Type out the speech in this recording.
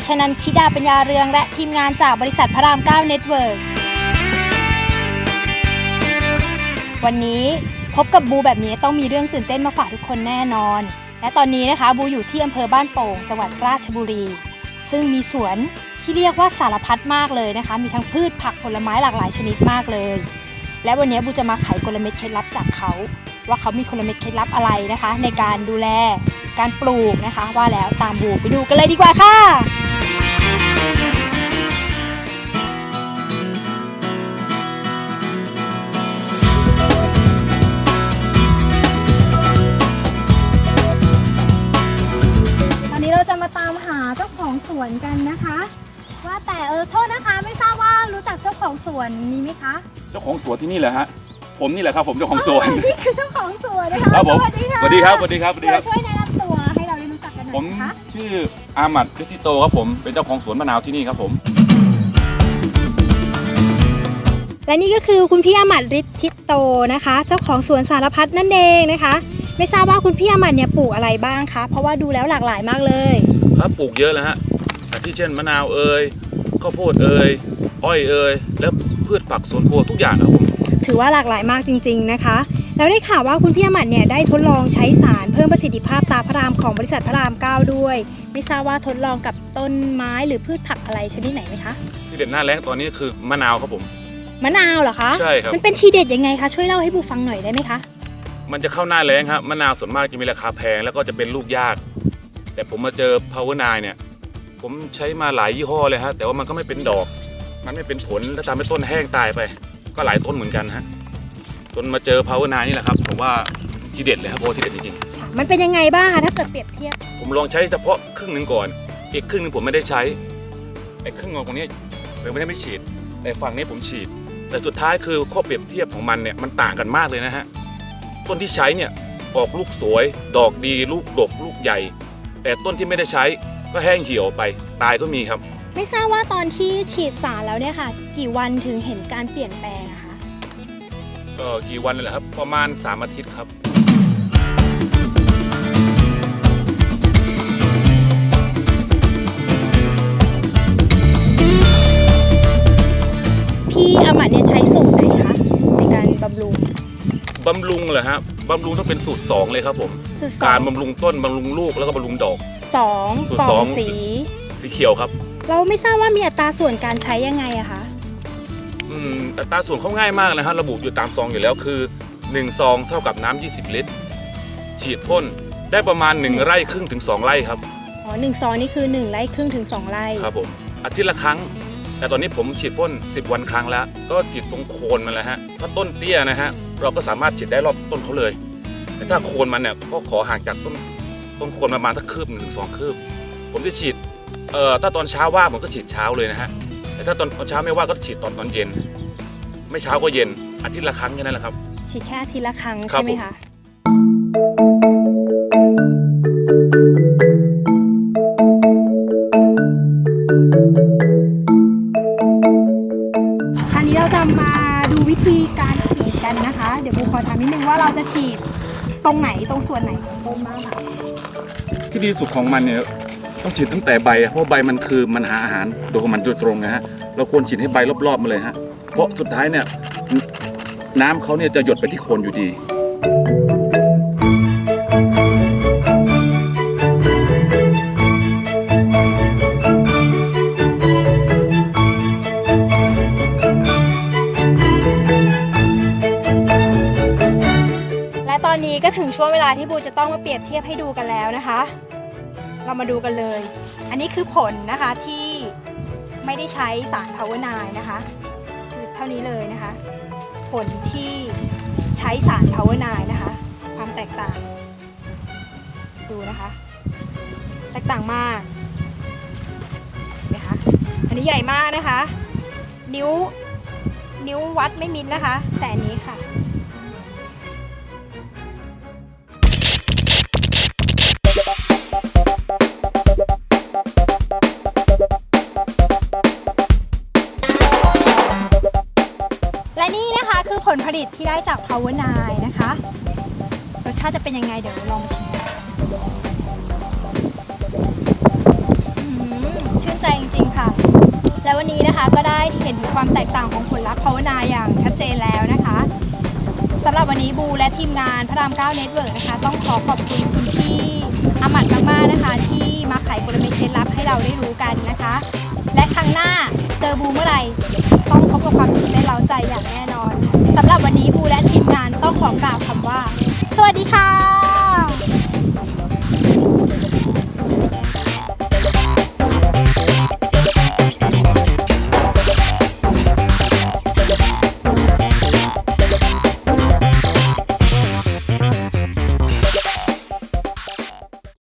วัสดีค่ะบูชนันชิดาปัญญาเรือง และทีมงานจากบริษัทพระราม9เน็ตเวิร์กวันนี้พบกับบูแบบนี้ต้องมีเรื่องตื่นเต้นมาฝากทุกคนแน่นอน และตอนนี้นะคะบูอยู่ที่อำเภอบ้านโป่งจังหวัดราชบุรี ซึ่งมีสวนที่เรียกว่าสารพัดมากเลยนะคะ มีทั้งพืชผักผลไม้หลากหลายชนิดมากเลย และวันนี้บูจะมาไขกลเม็ดเคล็ดลับจากเขา ว่าเขามีกลเม็ดเคล็ดลับอะไรนะคะ ในการดูแลการปลูกนะคะ ว่าแล้วตามบูไปดูกันเลยดีกว่าค่ะ ตอนนี้เราจะมาตามหาเจ้าของสวนกันนะคะ ว่าแต่เออโทษนะคะ ไม่ทราบว่ารู้จักเจ้าของสวนนี้ไหมคะเจ้าของสวนที่นี่แหละฮะ ผมนี่แหละครับผมเจ้าของสวน นี่คือเจ้าของสวนนะคะครับผมสวัสดีค่ะสวัสดีครับสวัสดีครับสวัสดีเดี๋คยรับวช่วยแนะน ผอยมนะคะชื่ออามัดเพชรทิโตครับผม เป็นเจ้าของสวนมะนาวที่นี่ครับผม และนี่ก็คือคุณพี่อามัดฤทธิตโตนะคะ เจ้าของสวนสารพัดนั่นเองนะคะ ไม่ทราบว่าคุณพี่อามัดเนี่ยปลูกอะไรบ้างคะ เพราะว่าดูแล้วหลากหลายมากเลย ครับปลูกเยอะแล้วฮะอาทิเช่นมะนาวเอ่ยข้าวโพดเอ่ยอ้อยเอ่ยและพืชผักสวนครัวทุกอย่างครับผม ถือว่าหลากหลายมากจริง ๆนะคะ แล้วได้ข่าวว่าคุณพี่อามัดเนี่ยได้ทดลองใช้สารเพิ่มประสิทธิภาพตาพระรามของบริษัทพระราม 9 ด้วย ไม่ทราบว่าทดลองกับต้นไม้หรือพืชผักอะไรชนิดไหนไหมคะที่เด็ดหน้าแรงตอนนี้คือมะนาวครับผม มะนาวเหรอคะใช่ครับ มันเป็นทีเด็ดยังไงคะช่วยเล่าให้บูฟังหน่อยได้ไหมคะมันจะเข้าหน้าแรงครับมะนาวส่วนมากจะมีราคาแพงแล้วก็จะเป็นลูกยาก แต่ผมมาเจอ Power 9เนี่ย ผมใช้มาหลายยี่ห้อเลยฮะแต่ว่ามันก็ไม่เป็นดอก มันไม่เป็นผลแล้วทำให้ต้นแห้งตายไป ก็หลายต้นเหมือนกันฮะจ นมาเจอ Power 9นี่แหละครับผมว่าทีเด็ดเลยครับโอ้ทีเด็ดจริงค่ะมันเป็นยังไงบ้างคะถ้าเกิดเปรียบเทียบ ๆผมลองใช้เฉพาะครึ่งหนึ่งก่อน อีกครึ่งหนึ่งผมไม่ได้ใช้ไอ้ครึ่งของตรงนี้ผมไม่ได้ไม่ฉีดแต่ฝั่งนี้ผมฉีด แต่สุดท้ายคือข้อเปรียบเทียบของมันเนี่ยมันต่างกันมากเลยนะฮะต้นที่ใช้เนี่ยออกลูกสวย ดอกดีลูกดกลูกใหญ่ แต่ต้นที่ไม่ได้ใช้ก็แห้งเหี่ยวไปตายก็มีครับ ไม่ทราบว่าตอนที่ฉีดสารแล้วเนี่ยค่ะ กี่วันถึงเห็นการเปลี่ยนแปลงอะคะ ก็กี่วันเลยเหรอครับ ประมาณ 3 อาทิตย์ครับ พี่อามัดเนี่ยใช้สูตรไหนคะในการบำรุง บำรุงเหรอฮะบำรุงต้องเป็นสูตร 2 เลยครับผม สูตรสอการงบำรุงต้นบำรุงลูกแล้วก็บำรุงดอก สองสูตรฟสอองง สี สีเขียวครับ เราไม่ทราบว่ามีอัตราส่วนการใช้ยังไงอะคะ อืมแต่ตราส่วนเขาง่ายมากนะฮะระบุอยู่ตามซองอยู่แล้วคือ 1 ซองเท่ากับน้ำ20 ลิตร ฉีดพ่นได้ประมาณ 1 ไร่ครึ่งถึง 2 ไร่ครับอ๋อหนึ่งซองนี่คือหนึ่งไร่ครึ่งถึงสองไร่ครับผมอาทิตย์ละครั้ง แต่ตอนนี้ผมฉีดพ่น10 วันครั้งแล้ว ก็ฉีดตรงโคนมันแล้วฮะถ้าต้นเตี้ยนะฮะเราก็สามารถฉีดได้รอบต้นเขาเลย แต่ถ้าโคนมันเนี่ยก็ขอห่างจากต้นต้นโคนประมาณสักคืบหนึ่งถึงสองคืบ ผมจะฉีดเอ่อถ้าตอนเช้าว่างผมก็ฉีดเช้าเลยนะฮะ แต่ถ้าตอนตอนเช้าไม่ว่างก็ฉีดตอนตอนเย็น ไม่เช้าก็เย็นอาทิตย์ละครั้งแค่นั้นแหละครับ ฉีดแค่อาทีละครั้งครัใช่บไหมผมคะคราวนี้เราจะมาดูวิธีการฉีดกันนะคะ เดี๋ยวบูขอถามนิดนึงว่าเราจะฉีดตรงไหนตรงส่วนไหนของต้นบ้างคะที่ดีสุดของมันเนี่ย ต้องฉีดตั้งแต่ใบอะเพราะใบมันคือมันหาอาหารโดยของมันโดยตรงนะฮะเราควรฉีดให้ใบรอบๆมาเลยฮะเพราะสุดท้ายเนี่ยนน้ำเขาเนี่ยจะหยดไปที่โคนอยู่ดี และตอนนี้ก็ถึงช่วงเวลาที่บูจะต้องมาเปรียบเทียบให้ดูกันแล้วนะคะ เรามาดูกันเลย อันนี้คือผลนะคะที่ไม่ได้ใช้สาร Power 9นะคะคือเท่านี้เลยนะคะ ผลที่ใช้สาร Power 9นะคะ ความแตกต่าง ดูนะคะ แตกต่างมากนไหมคะอันนี้ใหญ่มากนะคะ นิ้วนิ้ววัดไม่มิดนะคะ แต่อันนี้ค่ะ ลผลิตที่ได้จาก Power 9 นะคะ รสชาติจะเป็นยังไงเดี๋ยวลองชิมกันใจจริงๆค่ะ และวันนี้นะคะก็ได้เห็นถึงความแตกต่างของผลลัพธ์ภาวนาอย่างชัดเจนแล้วนะคะสำหรับวันนี้บูและทีมงานพระราม9เน็ตเวิร์กนะคะ ต้องขอขอบคุณคุณพี่อามัดมากๆนะคะ ที่มาไขกลเม็ดเคล็ดลับให้เราได้รู้กันนะคะ และครั้งหน้าเจอบูเมื่อไหร่ต้องพบกับความตื่นเต้นเร้าใจ สำหรับวันนี้บูและ